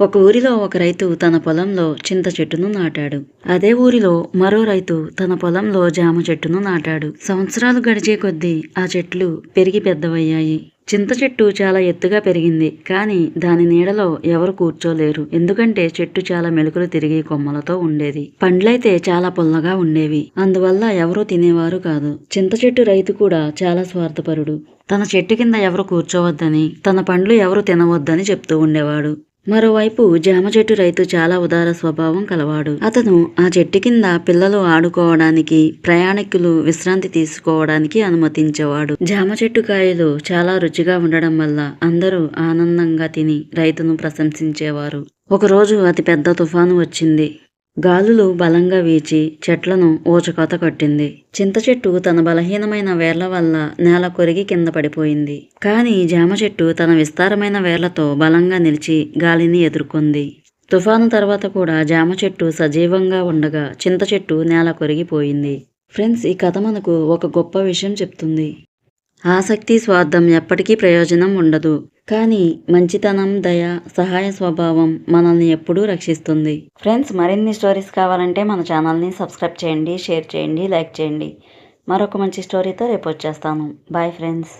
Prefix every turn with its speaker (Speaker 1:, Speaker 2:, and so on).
Speaker 1: ఒక ఊరిలో ఒక రైతు తన పొలంలో చింత చెట్టును నాటాడు. అదే ఊరిలో మరో రైతు తన పొలంలో జామ చెట్టును నాటాడు. సంవత్సరాలు గడిచే కొద్దీ ఆ చెట్లు పెరిగి పెద్దవయ్యాయి. చింత చెట్టు చాలా ఎత్తుగా పెరిగింది కానీ దాని నీడలో ఎవరు కూర్చోలేరు. ఎందుకంటే చెట్టు చాలా మెలుకలు తిరిగి కొమ్మలతో ఉండేది. పండ్లైతే చాలా పుల్లగా ఉండేవి. అందువల్ల ఎవరూ తినేవారు కాదు. చింత చెట్టు రైతు కూడా చాలా స్వార్థపరుడు. తన చెట్టు కింద ఎవరు కూర్చోవద్దని తన పండ్లు ఎవరు తినవద్దని చెప్తూ ఉండేవాడు. మరోవైపు జామ చెట్టు రైతు చాలా ఉదార స్వభావం కలవాడు. అతను ఆ చెట్టు కింద పిల్లలు ఆడుకోవడానికి ప్రయాణికులు విశ్రాంతి తీసుకోవడానికి అనుమతించేవాడు. జామ చెట్టు కాయలు చాలా రుచిగా ఉండడం వల్ల అందరూ ఆనందంగా తిని రైతును ప్రశంసించేవారు. ఒకరోజు అతి పెద్ద తుఫాను వచ్చింది. గాలులు బలంగా వీచి చెట్లను ఊచకోత కట్టింది. చింత చెట్టు తన బలహీనమైన వేర్ల వల్ల నేల కొరిగి కింద పడిపోయింది. కానీ జామ చెట్టు తన విస్తారమైన వేర్లతో బలంగా నిలిచి గాలిని ఎదుర్కొంది. తుఫాను తర్వాత కూడా జామ చెట్టు సజీవంగా ఉండగా చింత చెట్టు నేల కొరిగిపోయింది. ఫ్రెండ్స్ ఈ కథ మనకు ఒక గొప్ప విషయం చెప్తుంది. ఆసక్తి స్వార్థం ఎప్పటికీ ప్రయోజనం ఉండదు. కానీ మంచితనం దయ సహాయ స్వభావం మనల్ని ఎప్పుడూ రక్షిస్తుంది. ఫ్రెండ్స్ మరిన్ని స్టోరీస్ కావాలంటే మన ఛానల్ని సబ్స్క్రైబ్ చేయండి షేర్ చేయండి లైక్ చేయండి. మరొక మంచి స్టోరీతో రేపు వచ్చేస్తాను. Bye friends.